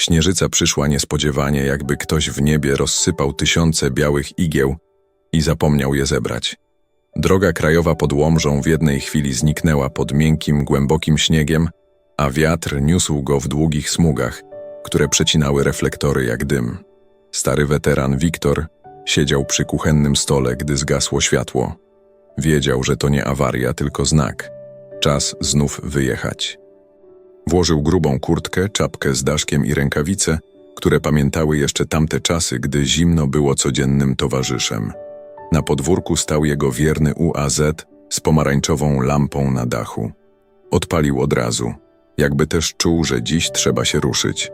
Śnieżyca przyszła niespodziewanie, jakby ktoś w niebie rozsypał tysiące białych igieł i zapomniał je zebrać. Droga krajowa pod Łomżą w jednej chwili zniknęła pod miękkim, głębokim śniegiem, a wiatr niósł go w długich smugach, które przecinały reflektory jak dym. Stary weteran Wiktor siedział przy kuchennym stole, gdy zgasło światło. Wiedział, że to nie awaria, tylko znak. Czas znów wyjechać. Włożył grubą kurtkę, czapkę z daszkiem i rękawice, które pamiętały jeszcze tamte czasy, gdy zimno było codziennym towarzyszem. Na podwórku stał jego wierny UAZ z pomarańczową lampą na dachu. Odpalił od razu, jakby też czuł, że dziś trzeba się ruszyć.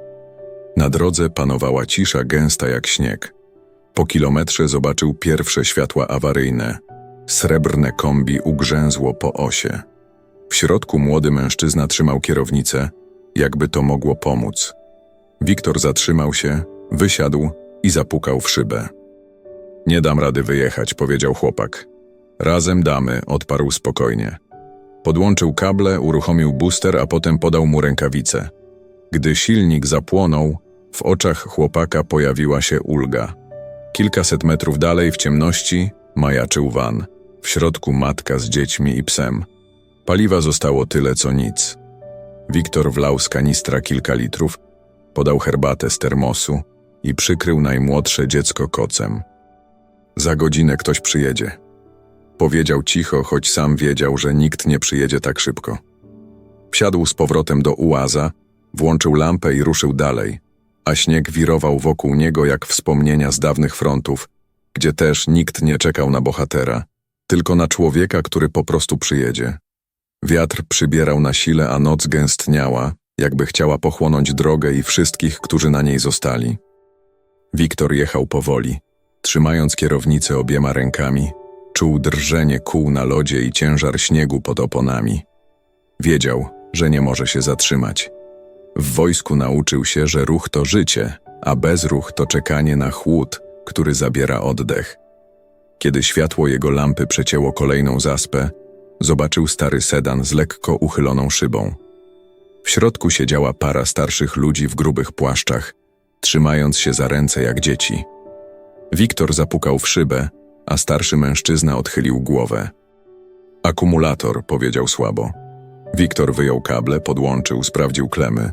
Na drodze panowała cisza gęsta jak śnieg. Po kilometrze zobaczył pierwsze światła awaryjne. Srebrne kombi ugrzęzło po osie. W środku młody mężczyzna trzymał kierownicę, jakby to mogło pomóc. Wiktor zatrzymał się, wysiadł i zapukał w szybę. Nie dam rady wyjechać, powiedział chłopak. Razem damy, odparł spokojnie. Podłączył kable, uruchomił booster, a potem podał mu rękawicę. Gdy silnik zapłonął, w oczach chłopaka pojawiła się ulga. Kilkaset metrów dalej, w ciemności, majaczył van. W środku matka z dziećmi i psem. Paliwa zostało tyle co nic. Wiktor wlał z kanistra kilka litrów, podał herbatę z termosu i przykrył najmłodsze dziecko kocem. Za godzinę ktoś przyjedzie. Powiedział cicho, choć sam wiedział, że nikt nie przyjedzie tak szybko. Wsiadł z powrotem do ułaza, włączył lampę i ruszył dalej, a śnieg wirował wokół niego jak wspomnienia z dawnych frontów, gdzie też nikt nie czekał na bohatera, tylko na człowieka, który po prostu przyjedzie. Wiatr przybierał na sile, a noc gęstniała, jakby chciała pochłonąć drogę i wszystkich, którzy na niej zostali. Wiktor jechał powoli, trzymając kierownicę obiema rękami, czuł drżenie kół na lodzie i ciężar śniegu pod oponami. Wiedział, że nie może się zatrzymać. W wojsku nauczył się, że ruch to życie, a bezruch to czekanie na chłód, który zabiera oddech. Kiedy światło jego lampy przecięło kolejną zaspę, zobaczył stary sedan z lekko uchyloną szybą. W środku siedziała para starszych ludzi w grubych płaszczach, trzymając się za ręce jak dzieci. Wiktor zapukał w szybę, a starszy mężczyzna odchylił głowę. Akumulator, powiedział słabo. Wiktor wyjął kable, podłączył, sprawdził klemy.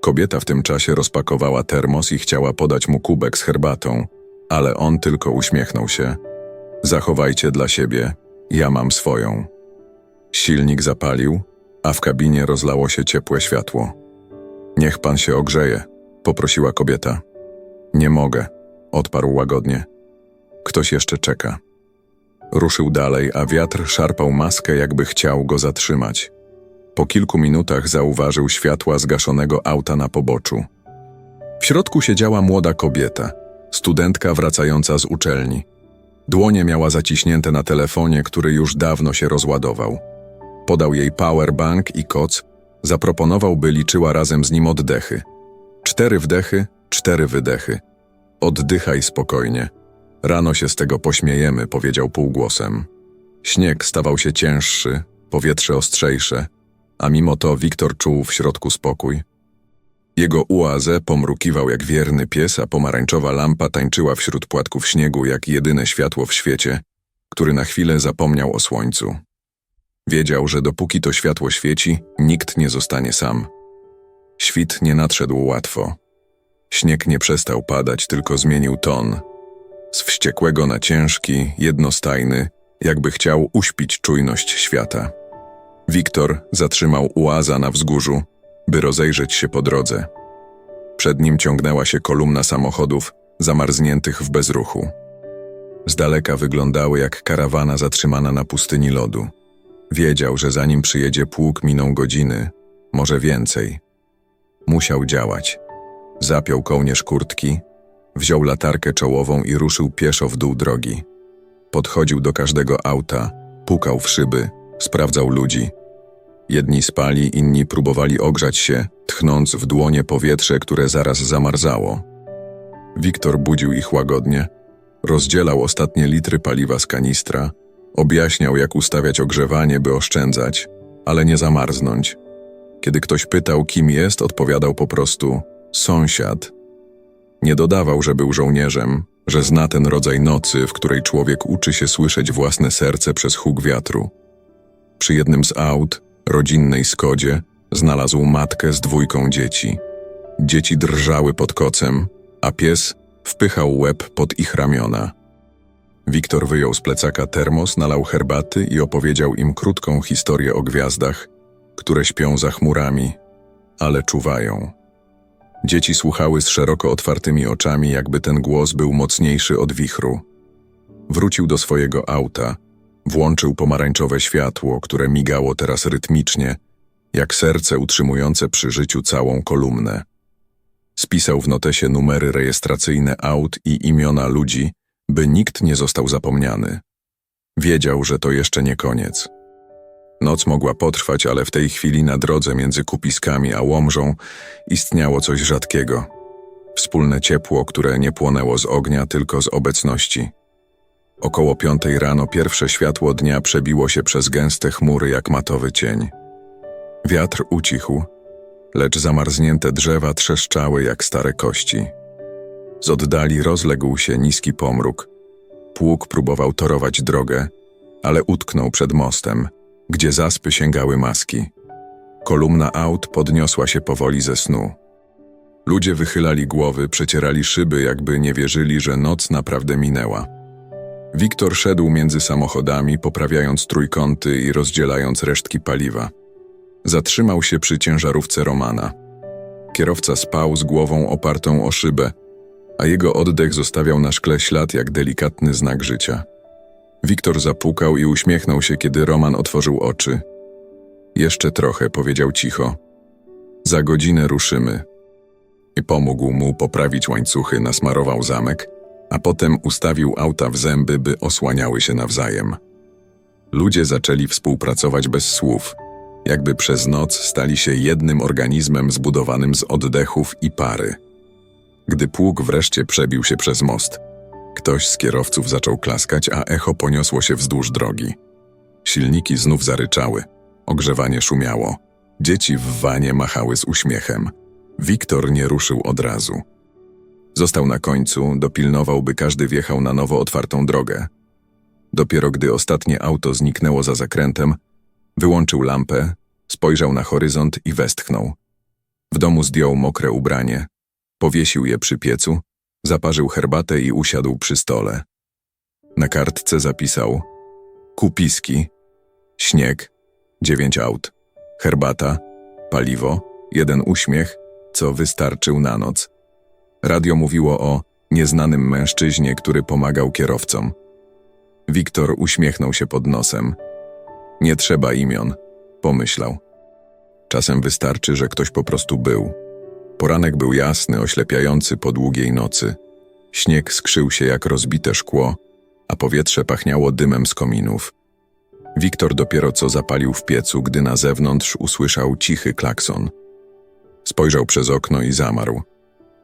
Kobieta w tym czasie rozpakowała termos i chciała podać mu kubek z herbatą, ale on tylko uśmiechnął się. Zachowajcie dla siebie, ja mam swoją. Silnik zapalił, a w kabinie rozlało się ciepłe światło. Niech pan się ogrzeje, poprosiła kobieta. Nie mogę, odparł łagodnie. Ktoś jeszcze czeka. Ruszył dalej, a wiatr szarpał maskę, jakby chciał go zatrzymać. Po kilku minutach zauważył światła zgaszonego auta na poboczu. W środku siedziała młoda kobieta, studentka wracająca z uczelni. Dłonie miała zaciśnięte na telefonie, który już dawno się rozładował. Podał jej powerbank i koc, zaproponował, by liczyła razem z nim oddechy. Cztery wdechy, cztery wydechy. Oddychaj spokojnie. Rano się z tego pośmiejemy, powiedział półgłosem. Śnieg stawał się cięższy, powietrze ostrzejsze, a mimo to Wiktor czuł w środku spokój. Jego uazę pomrukiwał jak wierny pies, a pomarańczowa lampa tańczyła wśród płatków śniegu jak jedyne światło w świecie, który na chwilę zapomniał o słońcu. Wiedział, że dopóki to światło świeci, nikt nie zostanie sam. Świt nie nadszedł łatwo. Śnieg nie przestał padać, tylko zmienił ton. Z wściekłego na ciężki, jednostajny, jakby chciał uśpić czujność świata. Wiktor zatrzymał uaza na wzgórzu, by rozejrzeć się po drodze. Przed nim ciągnęła się kolumna samochodów, zamarzniętych w bezruchu. Z daleka wyglądały jak karawana zatrzymana na pustyni lodu. Wiedział, że zanim przyjedzie pług miną godziny, może więcej. Musiał działać. Zapiął kołnierz kurtki, wziął latarkę czołową i ruszył pieszo w dół drogi. Podchodził do każdego auta, pukał w szyby, sprawdzał ludzi. Jedni spali, inni próbowali ogrzać się, tchnąc w dłonie powietrze, które zaraz zamarzało. Wiktor budził ich łagodnie, rozdzielał ostatnie litry paliwa z kanistra, objaśniał, jak ustawiać ogrzewanie, by oszczędzać, ale nie zamarznąć. Kiedy ktoś pytał, kim jest, odpowiadał po prostu: sąsiad. Nie dodawał, że był żołnierzem, że zna ten rodzaj nocy, w której człowiek uczy się słyszeć własne serce przez huk wiatru. Przy jednym z aut, rodzinnej Skodzie, znalazł matkę z dwójką dzieci. Dzieci drżały pod kocem, a pies wpychał łeb pod ich ramiona. Wiktor wyjął z plecaka termos, nalał herbaty i opowiedział im krótką historię o gwiazdach, które śpią za chmurami, ale czuwają. Dzieci słuchały z szeroko otwartymi oczami, jakby ten głos był mocniejszy od wichru. Wrócił do swojego auta, włączył pomarańczowe światło, które migało teraz rytmicznie, jak serce utrzymujące przy życiu całą kolumnę. Spisał w notesie numery rejestracyjne aut i imiona ludzi, by nikt nie został zapomniany. Wiedział, że to jeszcze nie koniec. Noc mogła potrwać, ale w tej chwili na drodze między Kupiskami a Łomżą istniało coś rzadkiego. Wspólne ciepło, które nie płonęło z ognia, tylko z obecności. Około piątej rano pierwsze światło dnia przebiło się przez gęste chmury jak matowy cień. Wiatr ucichł, lecz zamarznięte drzewa trzeszczały jak stare kości. Z oddali rozległ się niski pomruk. Pług próbował torować drogę, ale utknął przed mostem, gdzie zaspy sięgały maski. Kolumna aut podniosła się powoli ze snu. Ludzie wychylali głowy, przecierali szyby, jakby nie wierzyli, że noc naprawdę minęła. Wiktor szedł między samochodami, poprawiając trójkąty i rozdzielając resztki paliwa. Zatrzymał się przy ciężarówce Romana. Kierowca spał z głową opartą o szybę, a jego oddech zostawiał na szkle ślad jak delikatny znak życia. Wiktor zapukał i uśmiechnął się, kiedy Roman otworzył oczy. Jeszcze trochę, powiedział cicho. Za godzinę ruszymy. I pomógł mu poprawić łańcuchy, nasmarował zamek, a potem ustawił auta w zęby, by osłaniały się nawzajem. Ludzie zaczęli współpracować bez słów, jakby przez noc stali się jednym organizmem zbudowanym z oddechów i pary. Gdy pług wreszcie przebił się przez most, ktoś z kierowców zaczął klaskać, a echo poniosło się wzdłuż drogi. Silniki znów zaryczały, ogrzewanie szumiało, dzieci w wanie machały z uśmiechem. Wiktor nie ruszył od razu. Został na końcu, dopilnował, by każdy wjechał na nowo otwartą drogę. Dopiero gdy ostatnie auto zniknęło za zakrętem, wyłączył lampę, spojrzał na horyzont i westchnął. W domu zdjął mokre ubranie, powiesił je przy piecu, zaparzył herbatę i usiadł przy stole. Na kartce zapisał kupiski, śnieg, dziewięć aut, herbata, paliwo, jeden uśmiech, co wystarczył na noc. Radio mówiło o nieznanym mężczyźnie, który pomagał kierowcom. Wiktor uśmiechnął się pod nosem. Nie trzeba imion, pomyślał. Czasem wystarczy, że ktoś po prostu był. Poranek był jasny, oślepiający po długiej nocy. Śnieg skrzył się jak rozbite szkło, a powietrze pachniało dymem z kominów. Wiktor dopiero co zapalił w piecu, gdy na zewnątrz usłyszał cichy klakson. Spojrzał przez okno i zamarł.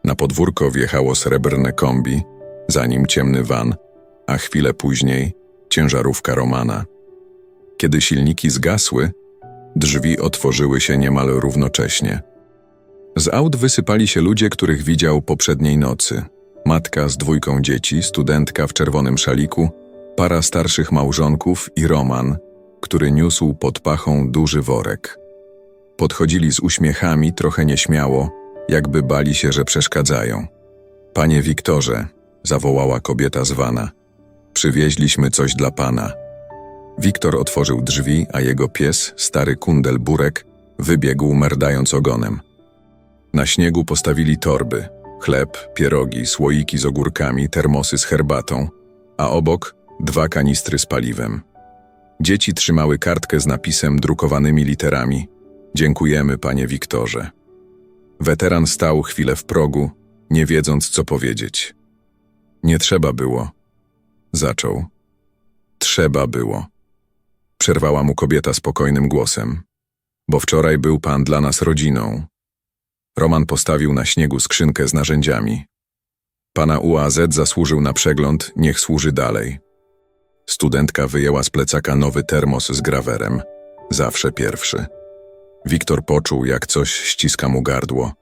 Na podwórko wjechało srebrne kombi, za nim ciemny van, a chwilę później ciężarówka Romana. Kiedy silniki zgasły, drzwi otworzyły się niemal równocześnie. Z aut wysypali się ludzie, których widział poprzedniej nocy. Matka z dwójką dzieci, studentka w czerwonym szaliku, para starszych małżonków i Roman, który niósł pod pachą duży worek. Podchodzili z uśmiechami, trochę nieśmiało, jakby bali się, że przeszkadzają. Panie Wiktorze, zawołała kobieta z wana, przywieźliśmy coś dla pana. Wiktor otworzył drzwi, a jego pies, stary kundel Burek, wybiegł merdając ogonem. Na śniegu postawili torby, chleb, pierogi, słoiki z ogórkami, termosy z herbatą, a obok dwa kanistry z paliwem. Dzieci trzymały kartkę z napisem drukowanymi literami Dziękujemy, panie Wiktorze. Weteran stał chwilę w progu, nie wiedząc, co powiedzieć. Nie trzeba było. Zaczął. Trzeba było. Przerwała mu kobieta spokojnym głosem. Bo wczoraj był pan dla nas rodziną. Roman postawił na śniegu skrzynkę z narzędziami. Pana UAZ zasłużył na przegląd, niech służy dalej. Studentka wyjęła z plecaka nowy termos z grawerem. Zawsze pierwszy. Wiktor poczuł, jak coś ściska mu gardło.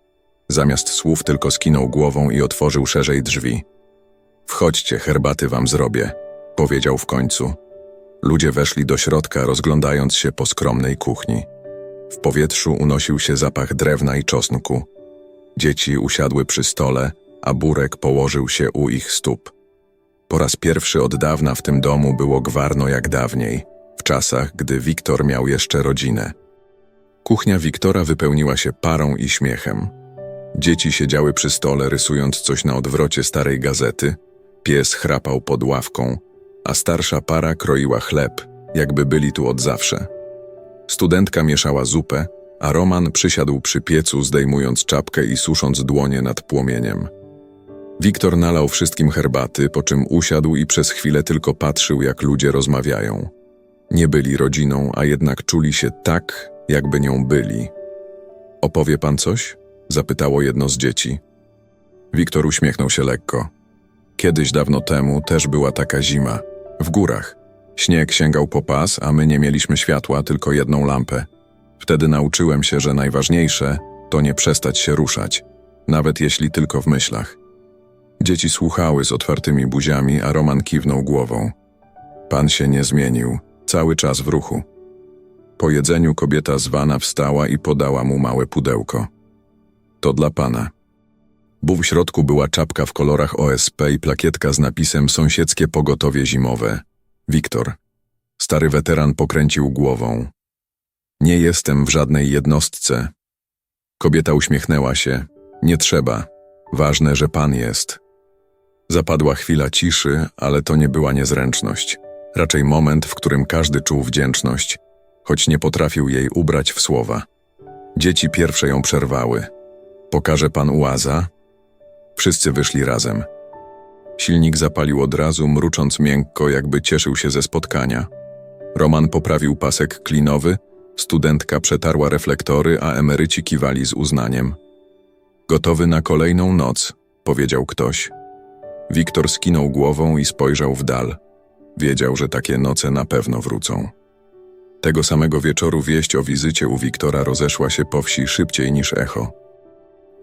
Zamiast słów tylko skinął głową i otworzył szerzej drzwi. Wchodźcie, herbaty wam zrobię, powiedział w końcu. Ludzie weszli do środka, rozglądając się po skromnej kuchni. W powietrzu unosił się zapach drewna i czosnku. Dzieci usiadły przy stole, a Burek położył się u ich stóp. Po raz pierwszy od dawna w tym domu było gwarno jak dawniej, w czasach, gdy Wiktor miał jeszcze rodzinę. Kuchnia Wiktora wypełniła się parą i śmiechem. Dzieci siedziały przy stole, rysując coś na odwrocie starej gazety, pies chrapał pod ławką, a starsza para kroiła chleb, jakby byli tu od zawsze. Studentka mieszała zupę, a Roman przysiadł przy piecu, zdejmując czapkę i susząc dłonie nad płomieniem. Wiktor nalał wszystkim herbaty, po czym usiadł i przez chwilę tylko patrzył, jak ludzie rozmawiają. Nie byli rodziną, a jednak czuli się tak, jakby nią byli. Opowie pan coś? zapytało jedno z dzieci. Wiktor uśmiechnął się lekko. Kiedyś dawno temu też była taka zima. W górach. Śnieg sięgał po pas, a my nie mieliśmy światła, tylko jedną lampę. Wtedy nauczyłem się, że najważniejsze to nie przestać się ruszać, nawet jeśli tylko w myślach. Dzieci słuchały z otwartymi buziami, a Roman kiwnął głową. Pan się nie zmienił, cały czas w ruchu. Po jedzeniu kobieta zwana wstała i podała mu małe pudełko. To dla pana. Bu w środku była czapka w kolorach OSP i plakietka z napisem Sąsiedzkie pogotowie zimowe. Wiktor. Stary weteran pokręcił głową. Nie jestem w żadnej jednostce. Kobieta uśmiechnęła się. Nie trzeba. Ważne, że pan jest. Zapadła chwila ciszy, ale to nie była niezręczność. Raczej moment, w którym każdy czuł wdzięczność, choć nie potrafił jej ubrać w słowa. Dzieci pierwsze ją przerwały. Pokaże pan ułaza? Wszyscy wyszli razem. Silnik zapalił od razu, mrucząc miękko, jakby cieszył się ze spotkania. Roman poprawił pasek klinowy, studentka przetarła reflektory, a emeryci kiwali z uznaniem. Gotowy na kolejną noc, powiedział ktoś. Wiktor skinął głową i spojrzał w dal. Wiedział, że takie noce na pewno wrócą. Tego samego wieczoru wieść o wizycie u Wiktora rozeszła się po wsi szybciej niż echo.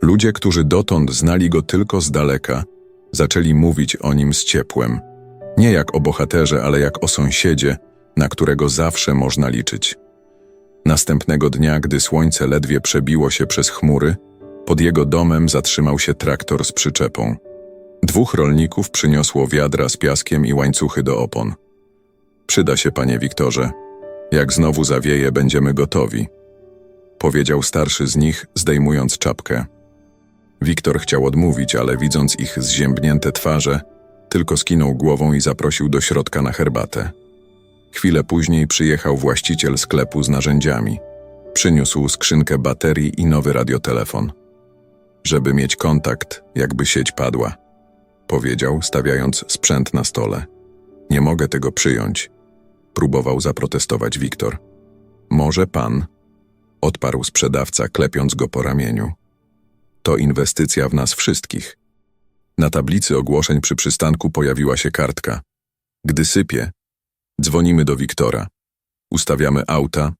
Ludzie, którzy dotąd znali go tylko z daleka, zaczęli mówić o nim z ciepłem. Nie jak o bohaterze, ale jak o sąsiedzie, na którego zawsze można liczyć. Następnego dnia, gdy słońce ledwie przebiło się przez chmury, pod jego domem zatrzymał się traktor z przyczepą. Dwóch rolników przyniosło wiadra z piaskiem i łańcuchy do opon. Przyda się, panie Wiktorze. Jak znowu zawieje, będziemy gotowi. Powiedział starszy z nich, zdejmując czapkę. Wiktor chciał odmówić, ale widząc ich zziębnięte twarze, tylko skinął głową i zaprosił do środka na herbatę. Chwilę później przyjechał właściciel sklepu z narzędziami. Przyniósł skrzynkę baterii i nowy radiotelefon. Żeby mieć kontakt, jakby sieć padła, powiedział, stawiając sprzęt na stole. Nie mogę tego przyjąć. Próbował zaprotestować Wiktor. Może pan? Odparł sprzedawca, klepiąc go po ramieniu. To inwestycja w nas wszystkich. Na tablicy ogłoszeń przy przystanku pojawiła się kartka. Gdy sypie, dzwonimy do Wiktora. Ustawiamy auta,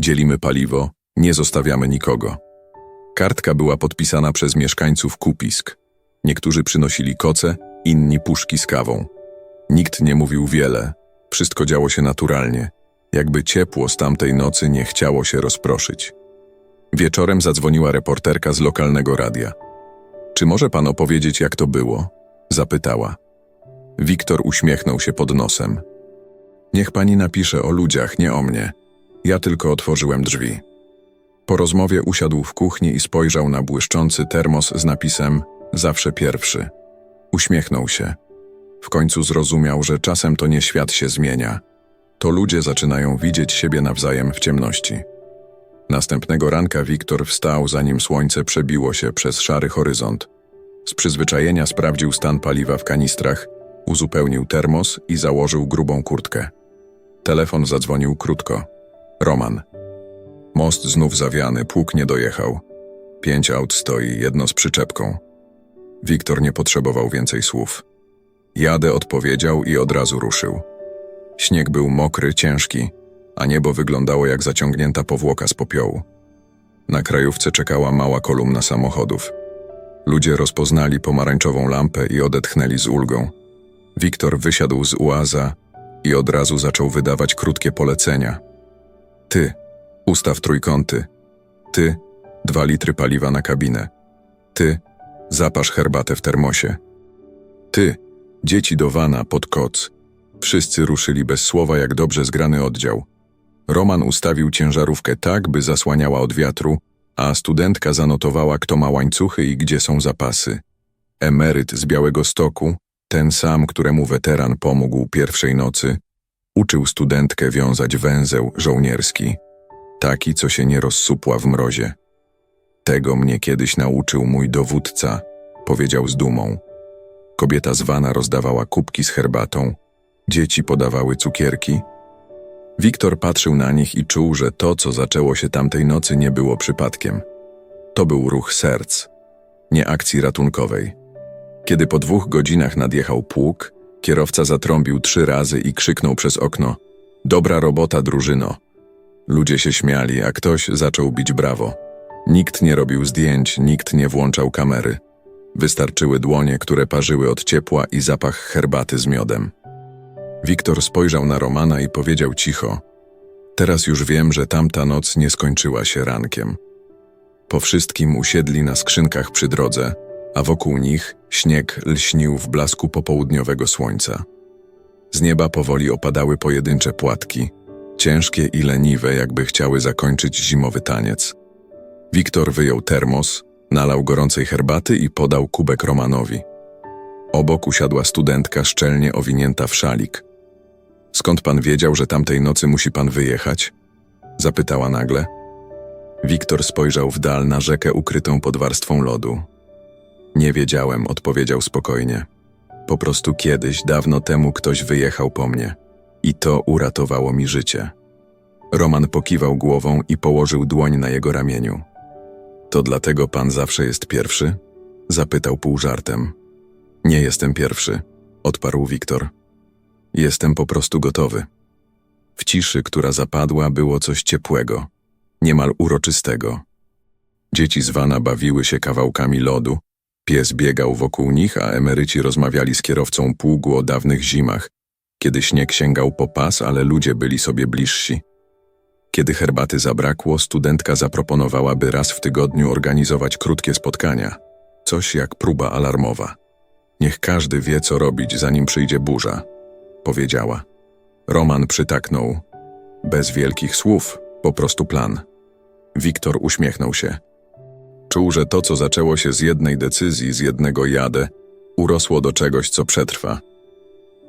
dzielimy paliwo, nie zostawiamy nikogo. Kartka była podpisana przez mieszkańców Kupisk. Niektórzy przynosili koce, inni puszki z kawą. Nikt nie mówił wiele, wszystko działo się naturalnie, jakby ciepło z tamtej nocy nie chciało się rozproszyć. Wieczorem zadzwoniła reporterka z lokalnego radia. Czy może pan opowiedzieć, jak to było? Zapytała. Wiktor uśmiechnął się pod nosem. Niech pani napisze o ludziach, nie o mnie. Ja tylko otworzyłem drzwi. Po rozmowie usiadł w kuchni i spojrzał na błyszczący termos z napisem Zawsze pierwszy. Uśmiechnął się. W końcu zrozumiał, że czasem to nie świat się zmienia. To ludzie zaczynają widzieć siebie nawzajem w ciemności. Następnego ranka Wiktor wstał, zanim słońce przebiło się przez szary horyzont. Z przyzwyczajenia sprawdził stan paliwa w kanistrach, uzupełnił termos i założył grubą kurtkę. Telefon zadzwonił krótko. Roman. Most znów zawiany, pług nie dojechał. Pięć aut stoi, jedno z przyczepką. Wiktor nie potrzebował więcej słów. Jadę odpowiedział i od razu ruszył. Śnieg był mokry, ciężki, a niebo wyglądało jak zaciągnięta powłoka z popiołu. Na krajówce czekała mała kolumna samochodów. Ludzie rozpoznali pomarańczową lampę i odetchnęli z ulgą. Wiktor wysiadł z uaza i od razu zaczął wydawać krótkie polecenia. Ty, ustaw trójkąty. Ty, dwa litry paliwa na kabinę. Ty, zapasz herbatę w termosie. Ty, dzieci do wana pod koc. Wszyscy ruszyli bez słowa jak dobrze zgrany oddział. Roman ustawił ciężarówkę tak, by zasłaniała od wiatru, a studentka zanotowała, kto ma łańcuchy i gdzie są zapasy. Emeryt z Białego Stoku, ten sam, któremu weteran pomógł pierwszej nocy, uczył studentkę wiązać węzeł żołnierski, taki, co się nie rozsupła w mrozie. Tego mnie kiedyś nauczył mój dowódca, powiedział z dumą. Kobieta zwana rozdawała kubki z herbatą, dzieci podawały cukierki. Wiktor patrzył na nich i czuł, że to, co zaczęło się tamtej nocy, nie było przypadkiem. To był ruch serc, nie akcji ratunkowej. Kiedy po dwóch godzinach nadjechał pług, kierowca zatrąbił trzy razy i krzyknął przez okno: Dobra robota, drużyno! Ludzie się śmiali, a ktoś zaczął bić brawo. Nikt nie robił zdjęć, nikt nie włączał kamery. Wystarczyły dłonie, które parzyły od ciepła i zapach herbaty z miodem. Wiktor spojrzał na Romana i powiedział cicho: Teraz już wiem, że tamta noc nie skończyła się rankiem. Po wszystkim usiedli na skrzynkach przy drodze, a wokół nich śnieg lśnił w blasku popołudniowego słońca. Z nieba powoli opadały pojedyncze płatki, ciężkie i leniwe, jakby chciały zakończyć zimowy taniec. Wiktor wyjął termos, nalał gorącej herbaty i podał kubek Romanowi. Obok usiadła studentka szczelnie owinięta w szalik. Skąd pan wiedział, że tamtej nocy musi pan wyjechać? Zapytała nagle. Wiktor spojrzał w dal na rzekę ukrytą pod warstwą lodu. Nie wiedziałem, odpowiedział spokojnie. Po prostu kiedyś, dawno temu ktoś wyjechał po mnie. I to uratowało mi życie. Roman pokiwał głową i położył dłoń na jego ramieniu. To dlatego pan zawsze jest pierwszy? Zapytał pół żartem. Nie jestem pierwszy, odparł Wiktor. Jestem po prostu gotowy. W ciszy, która zapadła, było coś ciepłego, niemal uroczystego. Dzieci z wana bawiły się kawałkami lodu, pies biegał wokół nich, a emeryci rozmawiali z kierowcą pługu o dawnych zimach, kiedy śnieg sięgał po pas, ale ludzie byli sobie bliżsi. Kiedy herbaty zabrakło, studentka zaproponowała, by raz w tygodniu organizować krótkie spotkania, coś jak próba alarmowa. Niech każdy wie, co robić, zanim przyjdzie burza, powiedziała. Roman przytaknął. Bez wielkich słów, po prostu plan. Wiktor uśmiechnął się. Czuł, że to, co zaczęło się z jednej decyzji, z jednego jadę, urosło do czegoś, co przetrwa.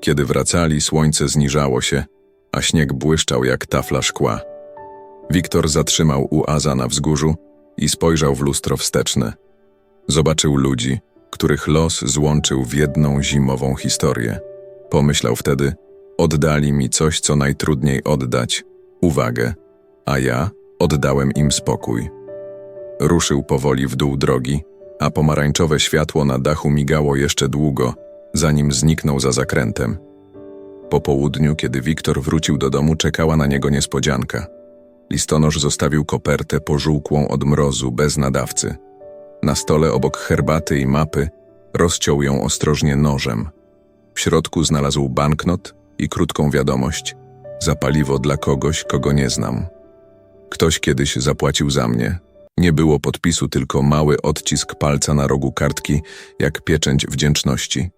Kiedy wracali, słońce zniżało się, a śnieg błyszczał jak tafla szkła. Wiktor zatrzymał uaza na wzgórzu i spojrzał w lustro wsteczne. Zobaczył ludzi, których los złączył w jedną zimową historię. Pomyślał wtedy, oddali mi coś, co najtrudniej oddać, uwagę, a ja oddałem im spokój. Ruszył powoli w dół drogi, a pomarańczowe światło na dachu migało jeszcze długo, zanim zniknął za zakrętem. Po południu, kiedy Wiktor wrócił do domu, czekała na niego niespodzianka. Listonosz zostawił kopertę pożółkłą od mrozu, bez nadawcy. Na stole obok herbaty i mapy rozciął ją ostrożnie nożem. W środku znalazł banknot i krótką wiadomość. Za paliwo dla kogoś, kogo nie znam. Ktoś kiedyś zapłacił za mnie. Nie było podpisu, tylko mały odcisk palca na rogu kartki, jak pieczęć wdzięczności.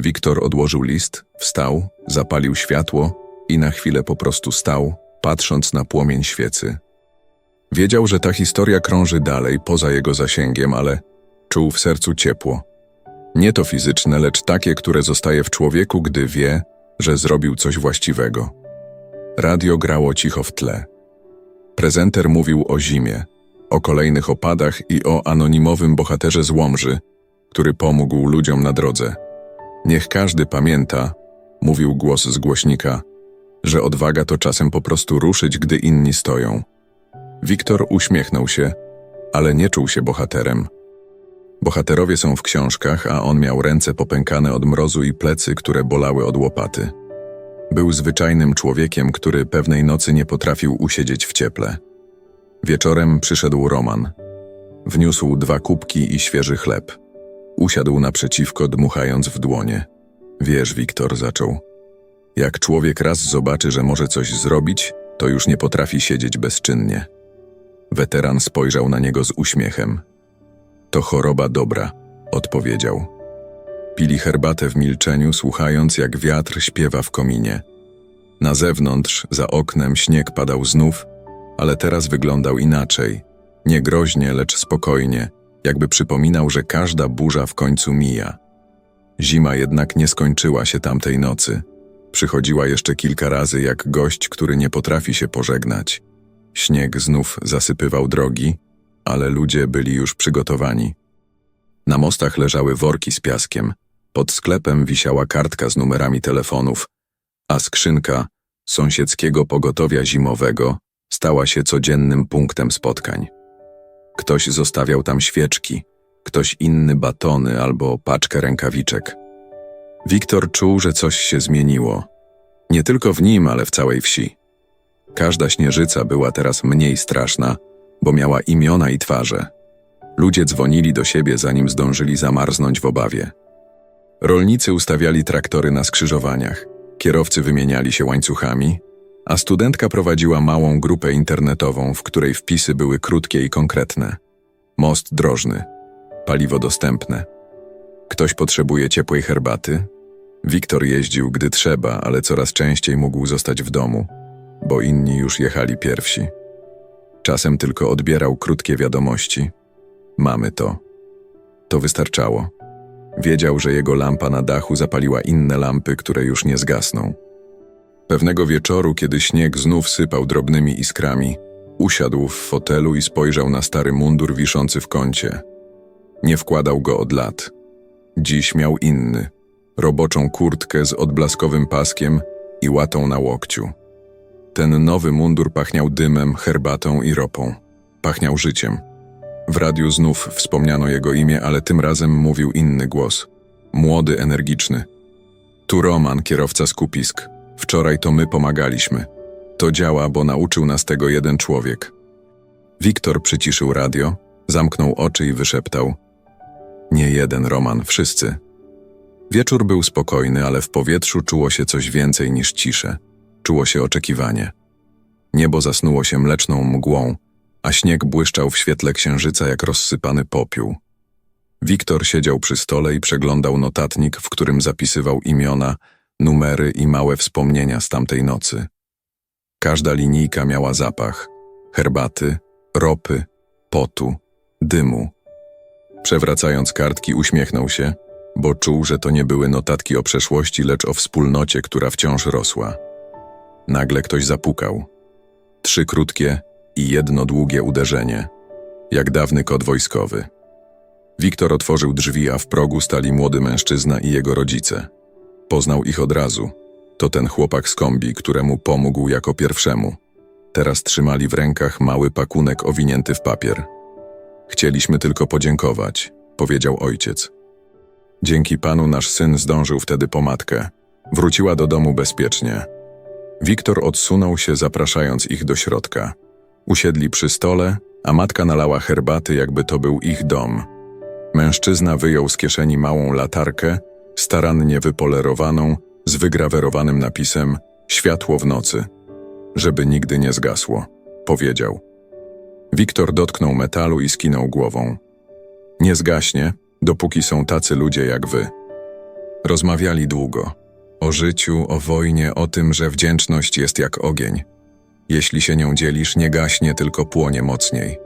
Wiktor odłożył list, wstał, zapalił światło i na chwilę po prostu stał, patrząc na płomień świecy. Wiedział, że ta historia krąży dalej, poza jego zasięgiem, ale czuł w sercu ciepło. Nie to fizyczne, lecz takie, które zostaje w człowieku, gdy wie, że zrobił coś właściwego. Radio grało cicho w tle. Prezenter mówił o zimie, o kolejnych opadach i o anonimowym bohaterze z Łomży, który pomógł ludziom na drodze. Niech każdy pamięta, mówił głos z głośnika, że odwaga to czasem po prostu ruszyć, gdy inni stoją. Wiktor uśmiechnął się, ale nie czuł się bohaterem. Bohaterowie są w książkach, a on miał ręce popękane od mrozu i plecy, które bolały od łopaty. Był zwyczajnym człowiekiem, który pewnej nocy nie potrafił usiedzieć w cieple. Wieczorem przyszedł Roman. Wniósł dwa kubki i świeży chleb. Usiadł naprzeciwko, dmuchając w dłonie. Wiesz, Wiktor zaczął. Jak człowiek raz zobaczy, że może coś zrobić, to już nie potrafi siedzieć bezczynnie. Weteran spojrzał na niego z uśmiechem. To choroba dobra, odpowiedział. Pili herbatę w milczeniu, słuchając, jak wiatr śpiewa w kominie. Na zewnątrz, za oknem, śnieg padał znów, ale teraz wyglądał inaczej. Nie groźnie, lecz spokojnie, jakby przypominał, że każda burza w końcu mija. Zima jednak nie skończyła się tamtej nocy. Przychodziła jeszcze kilka razy jak gość, który nie potrafi się pożegnać. Śnieg znów zasypywał drogi, ale ludzie byli już przygotowani. Na mostach leżały worki z piaskiem, pod sklepem wisiała kartka z numerami telefonów, a skrzynka sąsiedzkiego pogotowia zimowego stała się codziennym punktem spotkań. Ktoś zostawiał tam świeczki, ktoś inny batony albo paczkę rękawiczek. Wiktor czuł, że coś się zmieniło. Nie tylko w nim, ale w całej wsi. Każda śnieżyca była teraz mniej straszna, bo miała imiona i twarze. Ludzie dzwonili do siebie, zanim zdążyli zamarznąć w obawie. Rolnicy ustawiali traktory na skrzyżowaniach, kierowcy wymieniali się łańcuchami, a studentka prowadziła małą grupę internetową, w której wpisy były krótkie i konkretne. Most drożny, paliwo dostępne. Ktoś potrzebuje ciepłej herbaty? Wiktor jeździł, gdy trzeba, ale coraz częściej mógł zostać w domu, bo inni już jechali pierwsi. Czasem tylko odbierał krótkie wiadomości. Mamy to. To wystarczało. Wiedział, że jego lampa na dachu zapaliła inne lampy, które już nie zgasną. Pewnego wieczoru, kiedy śnieg znów sypał drobnymi iskrami, usiadł w fotelu i spojrzał na stary mundur wiszący w kącie. Nie wkładał go od lat. Dziś miał inny, roboczą kurtkę z odblaskowym paskiem i łatą na łokciu. Ten nowy mundur pachniał dymem, herbatą i ropą. Pachniał życiem. W radiu znów wspomniano jego imię, ale tym razem mówił inny głos. Młody, energiczny. Tu Roman, kierowca skupisk. Wczoraj to my pomagaliśmy. To działa, bo nauczył nas tego jeden człowiek. Wiktor przyciszył radio, zamknął oczy i wyszeptał. Nie jeden, Roman, wszyscy. Wieczór był spokojny, ale w powietrzu czuło się coś więcej niż ciszę. Czuło się oczekiwanie. Niebo zasnuło się mleczną mgłą, a śnieg błyszczał w świetle księżyca jak rozsypany popiół. Wiktor siedział przy stole i przeglądał notatnik, w którym zapisywał imiona, numery i małe wspomnienia z tamtej nocy. Każda linijka miała zapach herbaty, ropy, potu, dymu. Przewracając kartki, uśmiechnął się, bo czuł, że to nie były notatki o przeszłości, lecz o wspólnocie, która wciąż rosła. Nagle ktoś zapukał. Trzy krótkie i jedno długie uderzenie, jak dawny kod wojskowy. Wiktor otworzył drzwi, a w progu stali młody mężczyzna i jego rodzice. Poznał ich od razu. To ten chłopak z kombi, któremu pomógł jako pierwszemu. Teraz trzymali w rękach mały pakunek owinięty w papier. Chcieliśmy tylko podziękować, powiedział ojciec. Dzięki panu nasz syn zdążył wtedy po matkę. Wróciła do domu bezpiecznie. Wiktor odsunął się, zapraszając ich do środka. Usiedli przy stole, a matka nalała herbaty, jakby to był ich dom. Mężczyzna wyjął z kieszeni małą latarkę, starannie wypolerowaną, z wygrawerowanym napisem Światło w nocy. Żeby nigdy nie zgasło, powiedział. Wiktor dotknął metalu i skinął głową. Nie zgaśnie, dopóki są tacy ludzie jak wy. Rozmawiali długo. O życiu, o wojnie, o tym, że wdzięczność jest jak ogień. Jeśli się nią dzielisz, nie gaśnie, tylko płonie mocniej.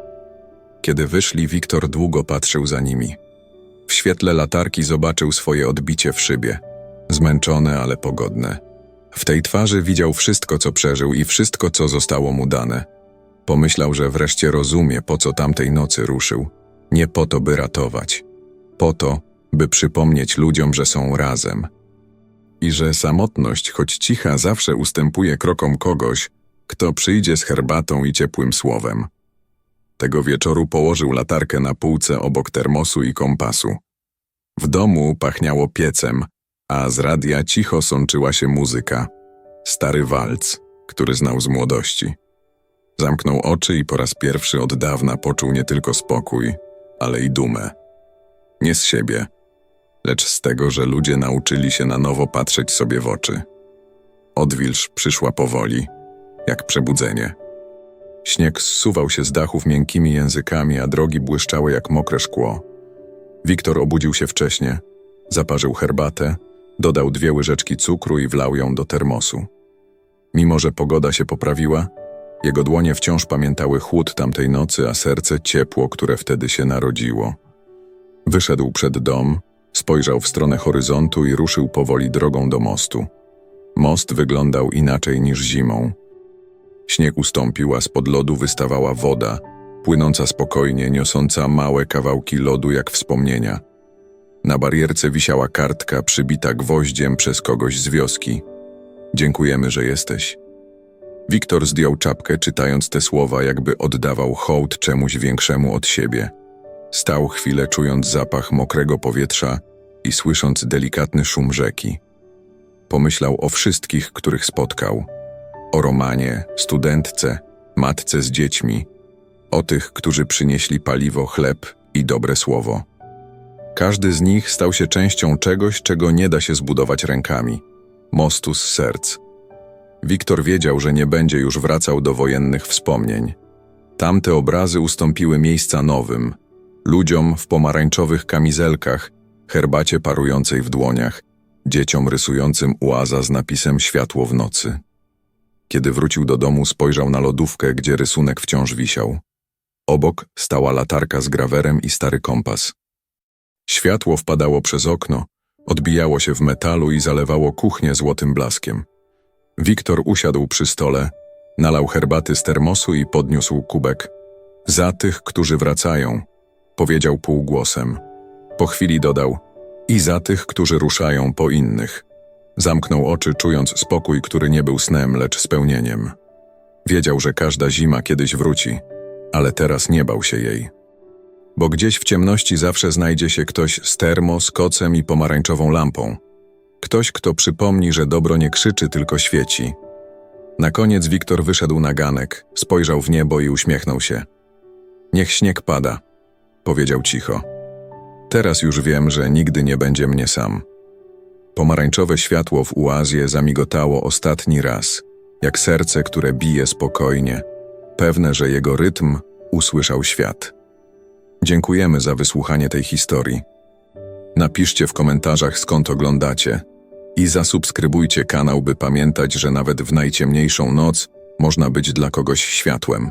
Kiedy wyszli, Wiktor długo patrzył za nimi. W świetle latarki zobaczył swoje odbicie w szybie. Zmęczone, ale pogodne. W tej twarzy widział wszystko, co przeżył i wszystko, co zostało mu dane. Pomyślał, że wreszcie rozumie, po co tamtej nocy ruszył. Nie po to, by ratować. Po to, by przypomnieć ludziom, że są razem. I że samotność, choć cicha, zawsze ustępuje krokom kogoś, kto przyjdzie z herbatą i ciepłym słowem. Tego wieczoru położył latarkę na półce obok termosu i kompasu. W domu pachniało piecem, a z radia cicho sączyła się muzyka. Stary walc, który znał z młodości. Zamknął oczy i po raz pierwszy od dawna poczuł nie tylko spokój, ale i dumę. Nie z siebie, lecz z tego, że ludzie nauczyli się na nowo patrzeć sobie w oczy. Odwilż przyszła powoli, jak przebudzenie. Śnieg zsuwał się z dachów miękkimi językami, a drogi błyszczały jak mokre szkło. Wiktor obudził się wcześnie, zaparzył herbatę, dodał dwie łyżeczki cukru i wlał ją do termosu. Mimo, że pogoda się poprawiła, jego dłonie wciąż pamiętały chłód tamtej nocy, a serce ciepło, które wtedy się narodziło. Wyszedł przed dom, spojrzał w stronę horyzontu i ruszył powoli drogą do mostu. Most wyglądał inaczej niż zimą. Śnieg ustąpił, a spod lodu wystawała woda, płynąca spokojnie, niosąca małe kawałki lodu jak wspomnienia. Na barierce wisiała kartka przybita gwoździem przez kogoś z wioski. Dziękujemy, że jesteś. Wiktor zdjął czapkę, czytając te słowa, jakby oddawał hołd czemuś większemu od siebie. Stał chwilę, czując zapach mokrego powietrza i słysząc delikatny szum rzeki. Pomyślał o wszystkich, których spotkał. O Romanie, studentce, matce z dziećmi, o tych, którzy przynieśli paliwo, chleb i dobre słowo. Każdy z nich stał się częścią czegoś, czego nie da się zbudować rękami mostu z serc. Wiktor wiedział, że nie będzie już wracał do wojennych wspomnień. Tamte obrazy ustąpiły miejsca nowym, ludziom w pomarańczowych kamizelkach, herbacie parującej w dłoniach, dzieciom rysującym uaza z napisem Światło w nocy. Kiedy wrócił do domu, spojrzał na lodówkę, gdzie rysunek wciąż wisiał. Obok stała latarka z grawerem i stary kompas. Światło wpadało przez okno, odbijało się w metalu i zalewało kuchnię złotym blaskiem. Wiktor usiadł przy stole, nalał herbaty z termosu i podniósł kubek. Za tych, którzy wracają, powiedział półgłosem. Po chwili dodał: I za tych, którzy ruszają po innych. Zamknął oczy, czując spokój, który nie był snem, lecz spełnieniem. Wiedział, że każda zima kiedyś wróci, ale teraz nie bał się jej. Bo gdzieś w ciemności zawsze znajdzie się ktoś z termo, z kocem i pomarańczową lampą. Ktoś, kto przypomni, że dobro nie krzyczy, tylko świeci. Na koniec Wiktor wyszedł na ganek, spojrzał w niebo i uśmiechnął się. Niech śnieg pada, powiedział cicho. Teraz już wiem, że nigdy nie będzie mnie sam. Pomarańczowe światło w uazie zamigotało ostatni raz, jak serce, które bije spokojnie, pewne, że jego rytm usłyszał świat. Dziękujemy za wysłuchanie tej historii. Napiszcie w komentarzach skąd oglądacie i zasubskrybujcie kanał, by pamiętać, że nawet w najciemniejszą noc można być dla kogoś światłem.